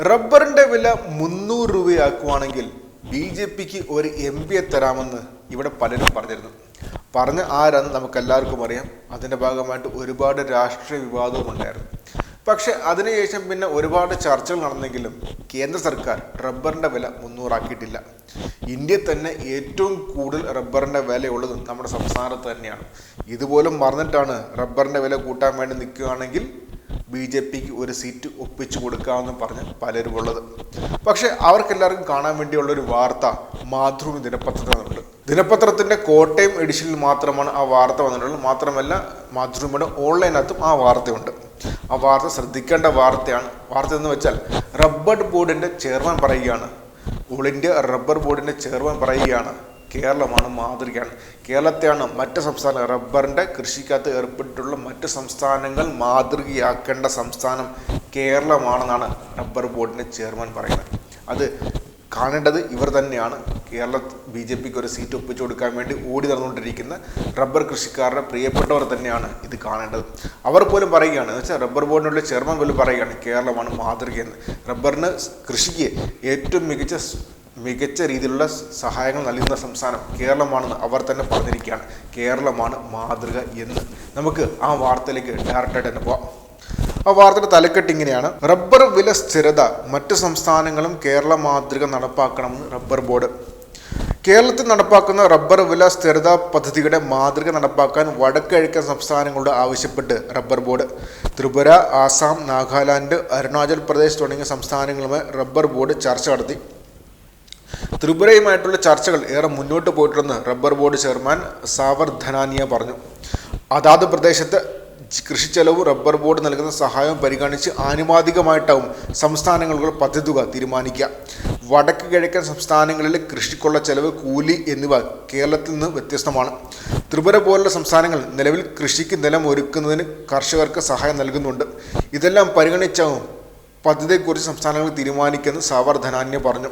റബ്ബറിന്റെ വില മുന്നൂറ് രൂപയാക്കുവാണെങ്കിൽ ബി ജെ പിക്ക് ഒരു എം പിയെ തരാമെന്ന് ഇവിടെ പലരും പറഞ്ഞിരുന്നു. പറഞ്ഞ ആരാന്ന് നമുക്കെല്ലാവർക്കും അറിയാം. അതിന്റെ ഭാഗമായിട്ട് ഒരുപാട് രാഷ്ട്രീയ വിവാദവും ഉണ്ടായിരുന്നു. പക്ഷെ അതിനുശേഷം പിന്നെ ഒരുപാട് ചർച്ചകൾ നടന്നെങ്കിലും കേന്ദ്ര സർക്കാർ റബ്ബറിന്റെ വില മുന്നൂറാക്കിയിട്ടില്ല. ഇന്ത്യ തന്നെ ഏറ്റവും കൂടുതൽ റബ്ബറിന്റെ വിലയുള്ളത് നമ്മുടെ സംസ്ഥാനത്ത് തന്നെയാണ്. ഇതുപോലും മറന്നിട്ടാണ് റബ്ബറിന്റെ വില കൂട്ടാൻ വേണ്ടി നിൽക്കുകയാണെങ്കിൽ ബി ജെ പിക്ക് ഒരു സീറ്റ് ഒപ്പിച്ചു കൊടുക്കാമെന്ന് പറഞ്ഞ് പലരും ഉള്ളത് പക്ഷേ അവർക്കെല്ലാവർക്കും കാണാൻ വേണ്ടിയുള്ള ഒരു വാർത്ത മാതൃഭൂമി ദിനപത്രത്തിനുണ്ട്. ദിനപത്രത്തിന്റെ കോട്ടയം എഡിഷനിൽ മാത്രമാണ് ആ വാർത്ത വന്നിട്ടുള്ളത്. മാത്രമല്ല മാതൃഭൂമിയുടെ ഓൺലൈനകത്തും ആ വാർത്തയുണ്ട്. ആ വാർത്ത ശ്രദ്ധിക്കേണ്ട വാർത്തയാണ്. വാർത്ത എന്ന് വെച്ചാൽ റബ്ബർ ബോർഡിന്റെ ചെയർമാൻ പറയുകയാണ്. ഓൾ ഇന്ത്യ റബ്ബർ ബോർഡിന്റെ ചെയർമാൻ പറയുകയാണ്. കേരളമാണ് മാതൃകയാണ്. കേരളത്തെയാണ് മറ്റ് സംസ്ഥാന റബ്ബറിന്റെ കൃഷിക്കകത്ത് ഏർപ്പെട്ടിട്ടുള്ള മറ്റ് സംസ്ഥാനങ്ങൾ മാതൃകയാക്കേണ്ട സംസ്ഥാനം കേരളമാണെന്നാണ് റബ്ബർ ബോർഡിന്റെ ചെയർമാൻ പറയുന്നത്. അത് കാണേണ്ടത് ഇവർ തന്നെയാണ്. കേരള ബി ജെ പിക്ക് ഒരു സീറ്റ് ഒപ്പിച്ചു കൊടുക്കാൻ വേണ്ടി ഓടി നടന്നുകൊണ്ടിരിക്കുന്ന റബ്ബർ കൃഷിക്കാരുടെ പ്രിയപ്പെട്ടവർ തന്നെയാണ് ഇത് കാണേണ്ടത്. അവർ പോലും പറയുകയാണ് എന്ന് വെച്ചാൽ റബ്ബർ ബോർഡിനുള്ള ചെയർമാൻ പോലും പറയുകയാണ് കേരളമാണ് മാതൃകയെന്ന്. റബ്ബറിന് കൃഷിക്ക് ഏറ്റവും മികച്ച മികച്ച രീതിയിലുള്ള സഹായങ്ങൾ നൽകുന്ന സംസ്ഥാനം കേരളമാണെന്ന് അവർ തന്നെ പറഞ്ഞിരിക്കുകയാണ്. കേരളമാണ് മാതൃക എന്ന്. നമുക്ക് ആ വാർത്തയിലേക്ക് ഡയറക്റ്റായിട്ട് തന്നെ പോവാം. ആ വാർത്തയുടെ തലക്കെട്ട് ഇങ്ങനെയാണ്. റബ്ബർ വില സ്ഥിരത മറ്റ് സംസ്ഥാനങ്ങളും കേരള മാതൃക നടപ്പാക്കണമെന്ന് റബ്ബർ ബോർഡ്. കേരളത്തിൽ നടപ്പാക്കുന്ന റബ്ബർ വില സ്ഥിരതാ പദ്ധതിയുടെ മാതൃക നടപ്പാക്കാൻ വടക്കിഴക്കൻ സംസ്ഥാനങ്ങളോട് ആവശ്യപ്പെട്ട് റബ്ബർ ബോർഡ്. ത്രിപുര ആസാം നാഗാലാൻഡ് അരുണാചൽ പ്രദേശ് തുടങ്ങിയ സംസ്ഥാനങ്ങളുമായി റബ്ബർ ബോർഡ് ചർച്ച നടത്തി. ത്രിപുരയുമായിട്ടുള്ള ചർച്ചകൾ ഏറെ മുന്നോട്ട് പോയിട്ടുണ്ടെന്ന് rubber board chairman Sawar Dhanania പറഞ്ഞു. അതാത് പ്രദേശത്ത് കൃഷി ചെലവ് റബ്ബർ ബോർഡ് നൽകുന്ന സഹായം പരിഗണിച്ച് ആനുപാതികമായിട്ടാവും സംസ്ഥാനങ്ങൾക്ക് പദ്ധതി തുക തീരുമാനിക്കുക. വടക്ക് കിഴക്കൻ സംസ്ഥാനങ്ങളിലെ കൃഷിക്കുള്ള ചെലവ് കൂലി എന്നിവ കേരളത്തിൽ നിന്ന് വ്യത്യസ്തമാണ്. ത്രിപുര പോലുള്ള സംസ്ഥാനങ്ങൾ നിലവിൽ കൃഷിക്ക് നിലം ഒരുക്കുന്നതിന് കർഷകർക്ക് സഹായം നൽകുന്നുണ്ട്. ഇതെല്ലാം പരിഗണിച്ചാവും പദ്ധതിയെക്കുറിച്ച് സംസ്ഥാനങ്ങൾ തീരുമാനിക്കുമെന്ന് സാവർ ധനാന്യ പറഞ്ഞു.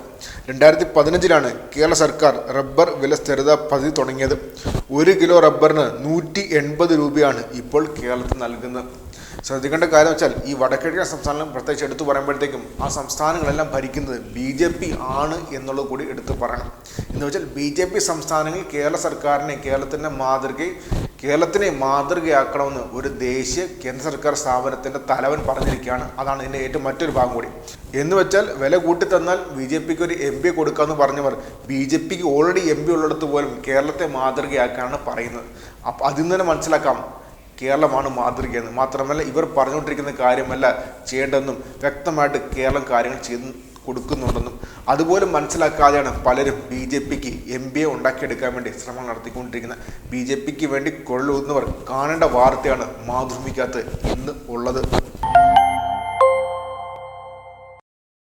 രണ്ടായിരത്തി പതിനഞ്ചിലാണ് കേരള സർക്കാർ റബ്ബർ വില സ്ഥിരത പദ്ധതി തുടങ്ങിയത്. ഒരു കിലോ റബ്ബറിന് നൂറ്റി എൺപത് രൂപയാണ് ഇപ്പോൾ കേരളത്തിൽ നൽകുന്നത്. ശ്രദ്ധിക്കേണ്ട കാര്യം വെച്ചാൽ ഈ വടക്കിഴക്കൻ സംസ്ഥാനം പ്രത്യേകിച്ച് എടുത്തു പറയുമ്പോഴത്തേക്കും ആ സംസ്ഥാനങ്ങളെല്ലാം ഭരിക്കുന്നത് ബി ജെ പി ആണ് എന്നുള്ളത് കൂടി എടുത്തു പറയണം. എന്ന് വെച്ചാൽ ബി ജെ പി സംസ്ഥാനങ്ങൾ കേരള സർക്കാരിനെ കേരളത്തിന്റെ മാതൃക കേരളത്തിനെ മാതൃകയാക്കണമെന്ന് ഒരു ദേശീയ കേന്ദ്ര സർക്കാർ സ്ഥാപനത്തിന്റെ തലവൻ പറഞ്ഞിരിക്കുകയാണ്. അതാണ് ഇതിന്റെ ഏറ്റവും മറ്റൊരു ഭാഗം കൂടി. എന്ന് വെച്ചാൽ വില കൂട്ടി തന്നാൽ ബി ജെ പിക്ക് ഒരു എം പി കൊടുക്കാമെന്ന് പറഞ്ഞവർ ബി ജെ പിക്ക് ഓൾറെഡി എം പി ഉള്ളിടത്ത് പോലും കേരളത്തെ മാതൃകയാക്കാനാണ് പറയുന്നത്. അപ്പം അതിൽ നിന്ന് തന്നെ മനസ്സിലാക്കാം കേരളമാണ് മാതൃകയെന്ന്. മാത്രമല്ല ഇവർ പറഞ്ഞുകൊണ്ടിരിക്കുന്ന കാര്യമല്ല ചെയ്യേണ്ടതെന്നും വ്യക്തമായിട്ട് കേരളം കാര്യങ്ങൾ ചെയ്ത് കൊടുക്കുന്നുണ്ടെന്നും അതുപോലും മനസ്സിലാക്കാതെയാണ് പലരും ബി ജെ പിക്ക് എം ബി എ ഉണ്ടാക്കിയെടുക്കാൻ വേണ്ടി ശ്രമം നടത്തിക്കൊണ്ടിരിക്കുന്നത് ബി ജെ പിക്ക് വേണ്ടി കൊള്ളൂന്നവർ കാണേണ്ട വാർത്തയാണ് മാതൃഭൂമിക്കകത്ത് ഇന്ന് ഉള്ളത്.